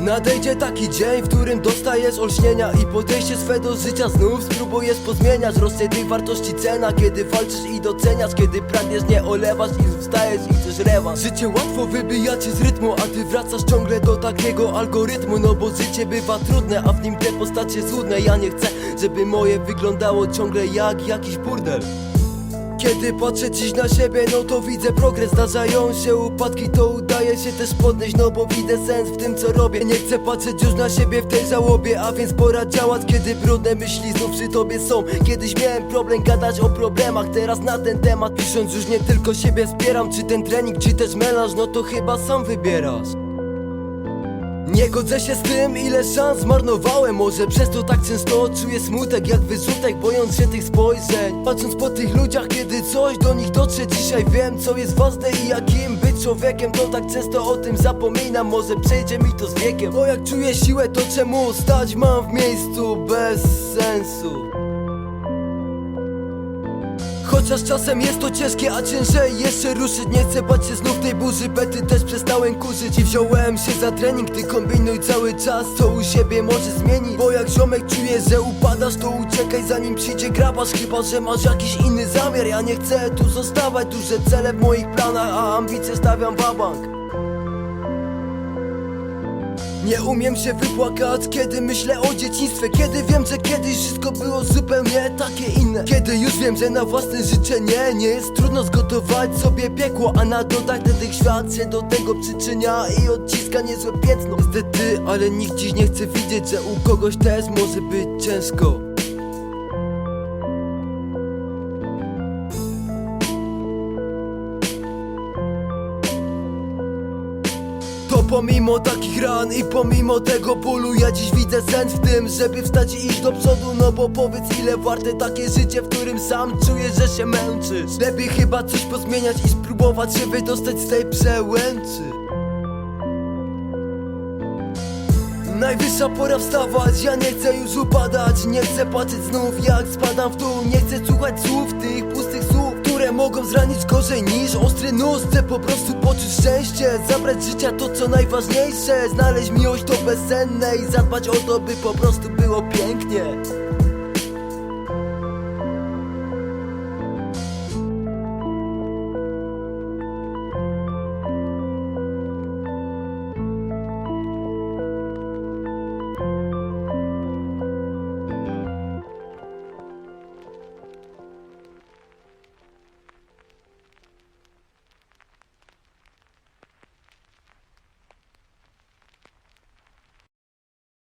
Nadejdzie taki dzień, w którym dostajesz olśnienia I podejście swe do życia znów spróbujesz pozmieniać. Rośnie tych wartości cena, kiedy walczysz i doceniasz. Kiedy pragniesz, nie olewasz i wstajesz i chcesz rewanż Życie łatwo wybija cię z rytmu, a ty wracasz ciągle do takiego algorytmu. No bo życie bywa trudne, a w nim te postacie złudne Ja nie chcę, żeby moje wyglądało ciągle jak jakiś burdel kiedy patrzę dziś na siebie, no to widzę progres. Zdarzają się upadki, to udaje się też podnieść No bo widzę sens w tym co robię. Nie chcę patrzeć już na siebie w tej żałobie A więc pora działać, kiedy brudne myśli znów przy tobie są. Kiedyś miałem problem gadać o problemach Teraz na ten temat pisząc już nie tylko siebie wspieram. Czy ten trening, czy też melanż, no to chyba sam wybierasz nie godzę się z tym, ile szans zmarnowałem Może przez to tak często czuję smutek jak wyrzutek Bojąc się tych spojrzeń. Patrząc po tych ludziach, kiedy coś do nich dotrze Dzisiaj wiem, co jest ważne i jakim być człowiekiem. To tak często o tym zapominam. Może przejdzie mi to z wiekiem. Bo jak czuję siłę, to czemu stać mam w miejscu bez sensu Chociaż czasem jest to ciężkie, a ciężej jeszcze ruszyć Nie chcę bać się znów tej burzy, bety też przestałem kurzyć I wziąłem się za trening, ty kombinuj cały czas Co u siebie może zmienić Bo jak ziomek czujesz, że upadasz, to uciekaj zanim przyjdzie grabasz Chyba, że masz jakiś inny zamiar, ja nie chcę tu zostawać Duże cele w moich planach, a ambicje stawiam wabank nie umiem się wypłakać, kiedy myślę o dzieciństwie Kiedy wiem, że kiedyś wszystko było zupełnie takie inne. Kiedy już wiem, że na własne życzenie nie jest trudno zgotować sobie piekło A na dodatek tych świat się do tego przyczynia i odciska niezłe piętno. Niestety, ale nikt dziś nie chce widzieć, że u kogoś też może być ciężko pomimo takich ran i pomimo tego bólu Ja dziś widzę sens w tym, żeby wstać i iść do przodu No bo powiedz ile warte takie życie, w którym sam czujesz, że się męczysz. Lepiej chyba coś pozmieniać i spróbować się wydostać z tej przełęczy. Najwyższa pora wstawać, ja nie chcę już upadać Nie chcę patrzeć znów jak spadam w dół Nie chcę słuchać słów, tych pustych słów mogą zranić gorzej niż ostry nóż. Chcę po prostu poczuć szczęście Zabrać życia to co najważniejsze. Znaleźć miłość to bezcenne I zadbać o to by po prostu było pięknie